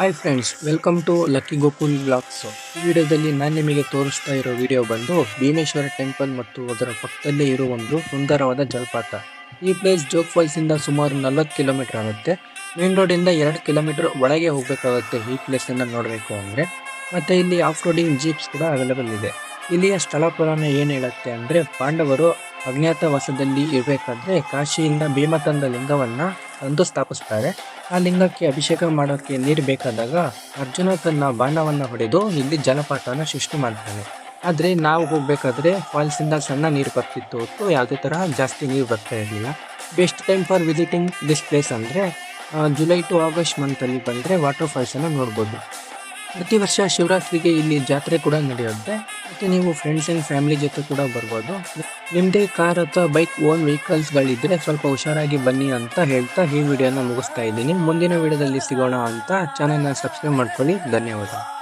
Hi friends welcome to Lucky Gokul blogs ಈ ವಿಡಿಯೋದಲ್ಲಿ ನಾನು ನಿಮಗೆ ತೋರಿಸ್ತಾ ಇರೋ ವಿಡಿಯೋ ಬಂದು ಭೀಮೇಶ್ವರ ಟೆಂಪಲ್ ಮತ್ತು ಅದರ ಪಕ್ಕದಲ್ಲೇ ಇರುವ ಒಂದು ಸುಂದರವಾದ ಜಲಪಾತ. ಈ ಪ್ಲೇಸ್ ಜೋಗ್ ಫಾಲ್ಸ್ ಇಂದ ಸುಮಾರು ನಲವತ್ತು ಕಿಲೋಮೀಟರ್ ಆಗುತ್ತೆ. ಮೇನ್ ರೋಡ್ ಇಂದ ಎರಡು ಕಿಲೋಮೀಟರ್ ಒಳಗೆ ಹೋಗಬೇಕಾಗುತ್ತೆ ಈ ಪ್ಲೇಸ್ ನೋಡಬೇಕು ಅಂದ್ರೆ. ಮತ್ತೆ ಇಲ್ಲಿ ಆಫ್ ರೋಡಿಂಗ್ ಜೀಪ್ಸ್ ಕೂಡ ಅವೈಲೇಬಲ್ ಇದೆ. ಇಲ್ಲಿಯ ಸ್ಥಳ ಪುರಾಣ ಏನು ಹೇಳುತ್ತೆ ಅಂದ್ರೆ, ಪಾಂಡವರು ಅಜ್ಞಾತವಾಸದಲ್ಲಿ ಇರಬೇಕಾದ್ರೆ ಕಾಶಿಯಿಂದ ಭೀಮತಂದ ಲಿಂಗವನ್ನ ತಂದು ಸ್ಥಾಪಿಸ್ತಾರೆ ಆ ಲಿಂಗಕ್ಕೆ ಅಭಿಷೇಕ ಮಾಡೋಕ್ಕೆ ನೀರು ಬೇಕಾದಾಗ ಅರ್ಜುನ ತನ್ನ ಬಾಣವನ್ನು ಹೊಡೆದು ಇಲ್ಲಿ ಜಲಪಾತವನ್ನು ಸೃಷ್ಟಿ ಮಾಡ್ತಾನೆ. ಆದರೆ ನಾವು ಹೋಗಬೇಕಾದ್ರೆ ಫಾಲ್ಸಿಂದ ಸಣ್ಣ ನೀರು ಬರ್ತಿತ್ತು. ಹೊತ್ತು ಯಾವುದೇ ಥರ ಜಾಸ್ತಿ ನೀರು ಬರ್ತಾ ಇರಲಿಲ್ಲ. Best time for visiting this place ಅಂದರೆ ಜುಲೈ ಟು ಆಗಸ್ಟ್ ಮಂತಲ್ಲಿ ಬಂದರೆ ವಾಟರ್ ಫಾಲ್ಸನ್ನು ನೋಡ್ಬೋದು. ಪ್ರತಿ ವರ್ಷ ಶಿವರಾತ್ರಿಗೆ ಇಲ್ಲಿ ಜಾತ್ರೆ ಕೂಡ ನಡೆಯುತ್ತೆ. ಮತ್ತೆ ನೀವು ಫ್ರೆಂಡ್ಸ್ ಅಂಡ್ ಫ್ಯಾಮಿಲಿ ಜೊತೆ ಕೂಡ ಬರ್ಬೋದು. ನಿಮ್ಮದೇ ಕಾರ್ ಅಥವಾ ಬೈಕ್ ಓನ್ ವೆಹಿಕಲ್ಸ್ಗಳಿದ್ರೆ ಸ್ವಲ್ಪ ಹುಷಾರಾಗಿ ಬನ್ನಿ ಅಂತ ಹೇಳ್ತಾ ಈ ವಿಡಿಯೋನ ಮುಗಿಸ್ತಾ ಇದ್ದೀನಿ. ಮುಂದಿನ ವಿಡಿಯೋದಲ್ಲಿ ಸಿಗೋಣ ಅಂತ. ಚಾನಲ್ನ ಸಬ್ಸ್ಕ್ರೈಬ್ ಮಾಡ್ಕೊಳ್ಳಿ. ಧನ್ಯವಾದ.